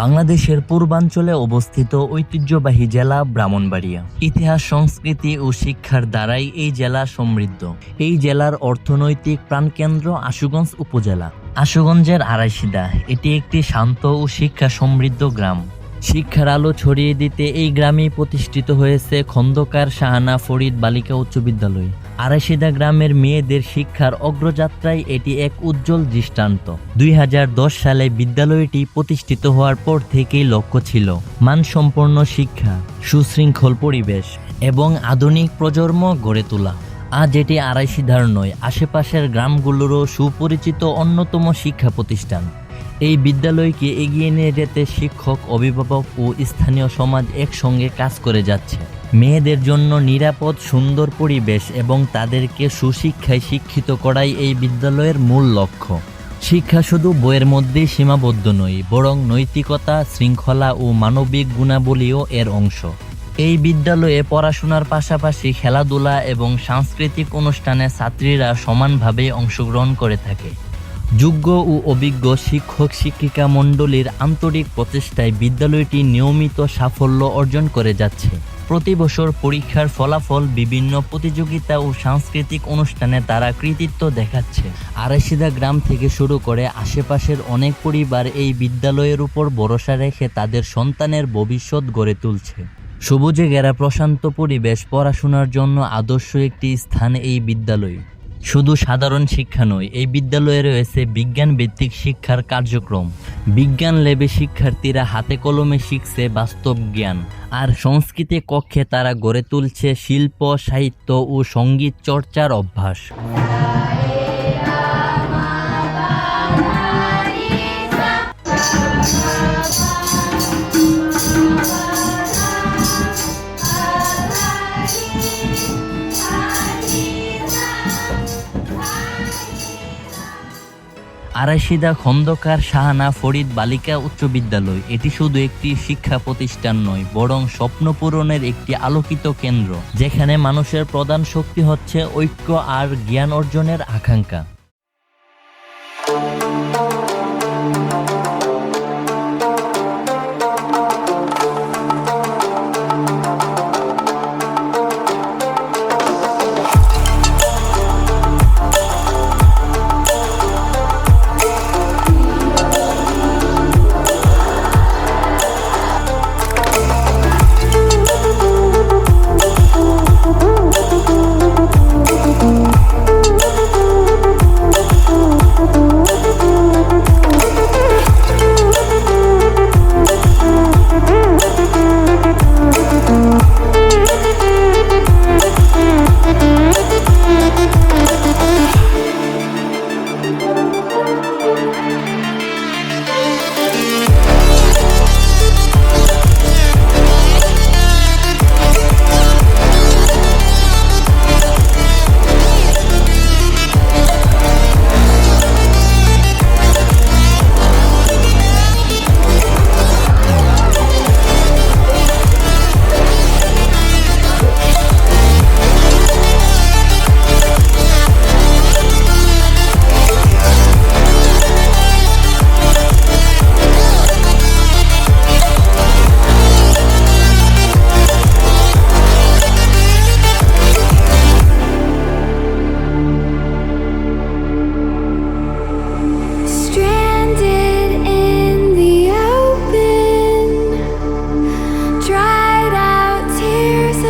বাংলাদেশের পূর্বাঞ্চলে অবস্থিত ঐতিহ্যবাহী জেলা ব্রাহ্মণবাড়িয়া। ইতিহাস, সংস্কৃতি ও শিক্ষার দ্বারাই এই জেলা সমৃদ্ধ। এই জেলার অর্থনৈতিক প্রাণকেন্দ্র আশুগঞ্জ উপজেলা। আশুগঞ্জের আড়াইশিদা, এটি একটি শান্ত ও শিক্ষা সমৃদ্ধ গ্রাম। শিক্ষার আলো ছড়িয়ে দিতে এই গ্রামেই প্রতিষ্ঠিত হয়েছে খন্দকার শাহানা ফরিদ বালিকা উচ্চ বিদ্যালয়। আড়াইশিদা গ্রামের মেয়েদের শিক্ষার অগ্রযাত্রায় এটি এক উজ্জ্বল দৃষ্টান্ত। দুই হাজার দশ সালে বিদ্যালয়টি প্রতিষ্ঠিত হওয়ার পর থেকেই লক্ষ্য ছিল মানসম্পন্ন শিক্ষা, সুশৃঙ্খল পরিবেশ এবং আধুনিক প্রজন্ম গড়ে তোলা। আজ এটি আড়াইশিধার নয়, আশেপাশের গ্রামগুলোরও সুপরিচিত অন্যতম শিক্ষা প্রতিষ্ঠান। এই বিদ্যালয়কে এগিয়ে নিয়ে যেতে শিক্ষক, অভিভাবক ও স্থানীয় সমাজ একসঙ্গে কাজ করে যাচ্ছে। মেয়েদের জন্য নিরাপদ, সুন্দর পরিবেশ এবং তাদেরকে সুশিক্ষায় শিক্ষিত করাই এই বিদ্যালয়ের মূল লক্ষ্য। শিক্ষা শুধু বইয়ের মধ্যেই সীমাবদ্ধ নয়, বরং নৈতিকতা, শৃঙ্খলা ও মানবিক গুণাবলীও এর অংশ। এই বিদ্যালয়ে পড়াশোনার পাশাপাশি খেলাধুলা এবং সাংস্কৃতিক অনুষ্ঠানে ছাত্রীরা সমানভাবে অংশগ্রহণ করে থাকে। যোগ্য ও অভিজ্ঞ শিক্ষক, শিক্ষিকা মণ্ডলীর আন্তরিক প্রচেষ্টায় বিদ্যালয়টি নিয়মিত সাফল্য অর্জন করে যাচ্ছে। প্রতি বছর পরীক্ষার ফলাফল, বিভিন্ন প্রতিযোগিতা ও সাংস্কৃতিক অনুষ্ঠানে তারা কৃতিত্ব দেখাচ্ছে। আড়াইশিদা গ্রাম থেকে শুরু করে আশেপাশের অনেক পরিবার এই বিদ্যালয়ের উপর ভরসা রেখে তাদের সন্তানের ভবিষ্যৎ গড়ে তুলছে। সবুজে ঘেরা প্রশান্ত পরিবেশ, পড়াশোনার জন্য আদর্শ একটি স্থান এই বিদ্যালয়। শুধু সাধারণ শিক্ষা নয়, এই বিদ্যালয়ে রয়েছে বিজ্ঞান ভিত্তিক শিক্ষার কার্যক্রম। বিজ্ঞান লেবে শিক্ষার্থীরা হাতে কলমে শিখছে বাস্তব জ্ঞান, আর সংস্কৃতি কক্ষে তারা গড়ে তুলছে শিল্প, সাহিত্য ও সংগীত চর্চার অভ্যাস। আড়াইশিদা খন্দকার শাহানা ফরিদ বালিকা উচ্চ বিদ্যালয়। এটি শুধু একটি শিক্ষা প্রতিষ্ঠান নয়, বরং স্বপ্ন পূরণের একটি আলোকিত কেন্দ্র, যেখানে মানুষের প্রধান শক্তি হচ্ছে ঐক্য আর জ্ঞান অর্জনের আকাঙ্ক্ষা।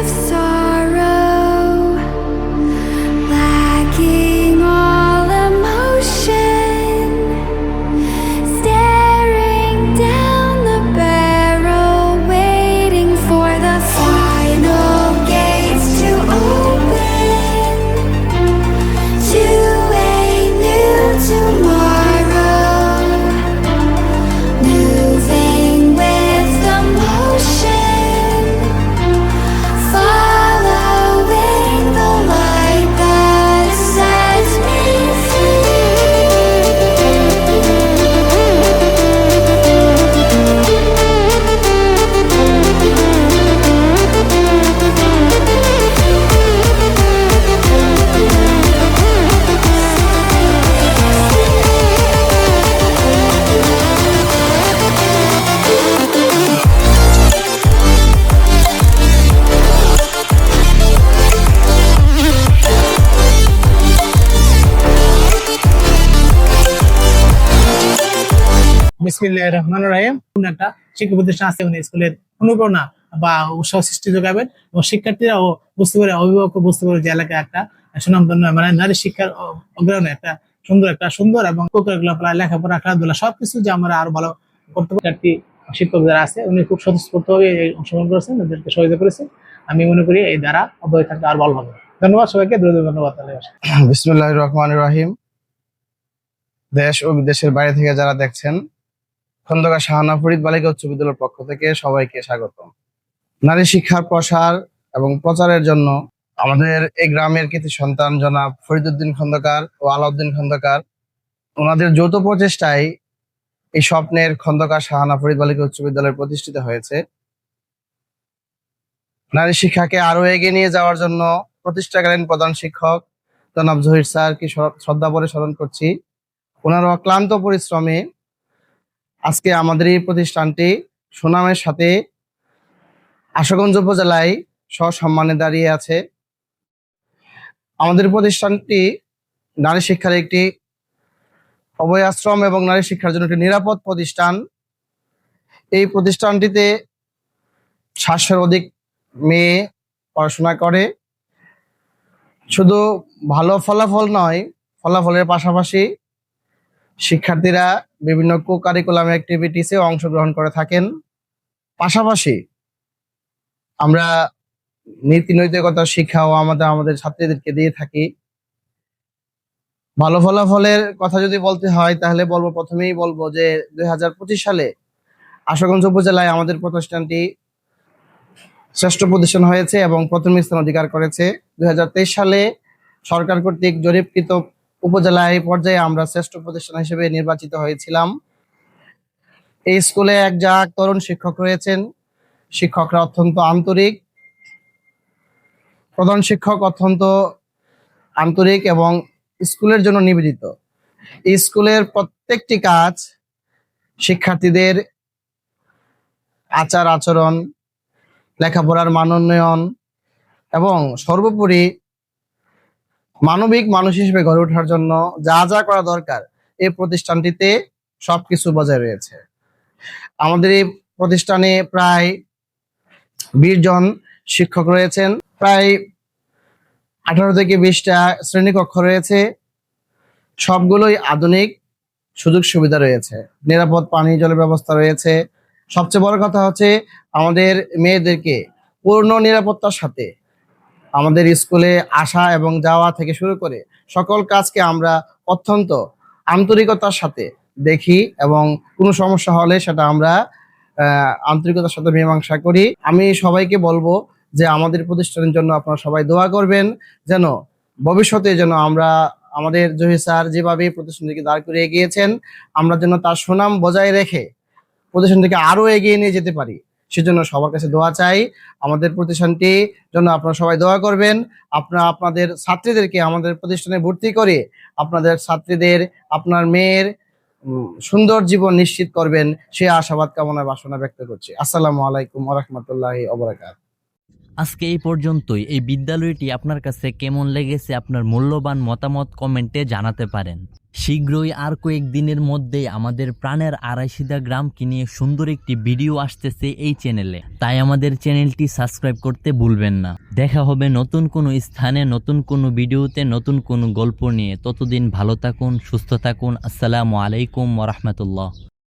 if so রহমান রাহিম। কোন একটা প্রতিষ্ঠান আছে স্কুলের অনুপ্রেরণা বা উৎসাহ সৃষ্টি এবং বুঝতে পারে অভিভাবক বুঝতে পারে যে এলাকায় একটা মানে নারী শিক্ষার একটা সুন্দর একটা সুন্দর এবং লেখাপড়া, খেলাধুলা সবকিছু যে আমরা আরও ভালো করতে পারি। শিক্ষক যারা আছে, উনি খুব স্বতঃস্ফূর্তভাবে অংশগ্রহণ করেছেন, ওদেরকে সহযোগিতা করেছেন। আমি মনে করি এই দ্বারা অব্যাহত থাকলে আর ভালো হবে। ধন্যবাদ সবাইকে দ্রুত ধন্যবাদ রহমান রহিম। দেশ ও বিদেশের বাইরে থেকে যারা দেখছেন খন্দকার শাহানা ফরিদ বালিকা উচ্চ বিদ্যালয়ের পক্ষ থেকে সবাইকে স্বাগত নারী শিক্ষার প্রসার এবং প্রচারের জন্য আমাদের এই গ্রামের কৃতি সন্তান জনাব ফরিদুদ্দিন খন্দকার ও আলাউদ্দিন খন্দকার, ওনাদের যৌথ প্রচেষ্টায় এই স্বপ্নের খন্দকার শাহানা ফরিদ বালিকা উচ্চ বিদ্যালয় প্রতিষ্ঠিত হয়েছে। নারী শিক্ষাকে আরও এগিয়ে নিয়ে যাওয়ার জন্য প্রতিষ্ঠাকালীন প্রধান শিক্ষক জনাব জহির স্যারকে শ্রদ্ধা করে স্মরণ করছি। ওনার ক্লান্ত পরিশ্রমে আজকে আমাদের এই প্রতিষ্ঠানটি সুনামের সাথে আশাগঞ্জ উপজেলায় সসম্মানে দাঁড়িয়ে আছে। আমাদের প্রতিষ্ঠানটি নারী শিক্ষার একটি অভয় আশ্রম এবং নারী শিক্ষার জন্য একটি নিরাপদ প্রতিষ্ঠান। এই প্রতিষ্ঠানটিতে সাতশোর অধিক মেয়ে পড়াশোনা করে। শুধু ভালো ফলাফল নয়, ফলাফলের পাশাপাশি শিক্ষার্থীরা বিভিন্ন কো কারিকুলাম অ্যাক্টিভিটিসে অংশগ্রহণ করে থাকেন। পাশাপাশি আমরা নীতি নৈতিকতার শিক্ষাও আমাদের আমাদের ছাত্রীদেরকে দিয়ে থাকি। ভালো ফলাফলের কথা যদি বলতে হয়, তাহলে বলব প্রথমেই বলব যে দুই হাজার পঁচিশ সালে আশাগঞ্জ উপজেলায় আমাদের প্রতিষ্ঠানটি শ্রেষ্ঠ প্রতিষ্ঠান হয়েছে এবং প্রথম স্থান অধিকার করেছে। দুই হাজার তেইশ সালে সরকার কর্তৃক জরিপকৃত উপজেলায় পর্যায়ে আমরা শ্রেষ্ঠ প্রতিষ্ঠান হিসেবে নির্বাচিত হয়েছিলাম। এই স্কুলে এক যাক তরুণ শিক্ষক রয়েছেন। শিক্ষকরা অত্যন্ত আন্তরিক। প্রধান শিক্ষক অত্যন্ত আন্তরিক এবং স্কুলের জন্য নিবেদিত। স্কুলের প্রত্যেকটি কাজ শিক্ষার্থীদের আচার আচরণ লেখাপড়ার মান উন্নয়ন এবং সর্বোপরি মানবিক মানুষ হিসেবে গড়ে ওঠার জন্য যা যা করা দরকার এই প্রতিষ্ঠানটিতে সবকিছু বজায় রয়েছে। আমাদের এই প্রতিষ্ঠানে প্রায় বিশ জন শিক্ষক রয়েছেন। প্রায় আঠারো থেকে বিশটা শ্রেণীকক্ষ রয়েছে। সবগুলোই আধুনিক, সুযোগ সুবিধা রয়েছে। নিরাপদ পানি, জলের ব্যবস্থা রয়েছে। সবচেয়ে বড় কথা হচ্ছে, আমাদের মেয়েদেরকে পূর্ণ নিরাপত্তার সাথে আমাদের স্কুলে আসা এবং যাওয়া থেকে শুরু করে সকল কাজকে আমরা অত্যন্ত আন্তরিকতার সাথে দেখি এবং কোনো সমস্যা হলে সেটা আমরা আন্তরিকতার সাথে মীমাংসা করি। আমি সবাইকে বলব যে আমাদের প্রতিষ্ঠানের জন্য আপনারা সবাই দোয়া করবেন যেন ভবিষ্যতে যেন আমরা আমাদের জহি স্যার যেভাবে প্রতিষ্ঠানটিকে দাঁড় করিয়ে গিয়েছেন, আমরা যেন তার সুনাম বজায় রেখে প্রতিষ্ঠানটিকে আরও এগিয়ে নিয়ে যেতে পারি। সেজন্য সবার কাছে দোয়া চাই। আমাদের প্রতিষ্ঠানটি জন্য আপনারা সবাই দোয়া করবেন। আপনারা আপনাদের ছাত্রীদেরকে আমাদের প্রতিষ্ঠানে ভর্তি করে আপনাদের ছাত্রীদের, আপনার মেয়ের সুন্দর জীবন নিশ্চিত করবেন। সে আশাবাদ, কামনা, বাসনা ব্যক্ত করছি। আসসালামু আলাইকুম রহমতুল্লাহ অবরাকাত আজকে এই পর্যন্তই। এই বিদ্যালয়টি আপনার কাছে কেমন লেগেছে, আপনার মূল্যবান মতামত কমেন্টে জানাতে পারেন। শীঘ্রই আর কয়েকদিনের মধ্যেই আমাদের প্রাণের আড়াইশিদা গ্রামকে নিয়ে সুন্দর একটি ভিডিও আসতেছে এই চ্যানেলে। তাই আমাদের চ্যানেলটি সাবস্ক্রাইব করতে ভুলবেন না। দেখা হবে নতুন কোনো স্থানে, নতুন কোনো ভিডিওতে, নতুন কোনো গল্প নিয়ে। ততদিন ভালো থাকুন, সুস্থ থাকুন। আসসালামু আলাইকুম ওরহমতুল্লাহ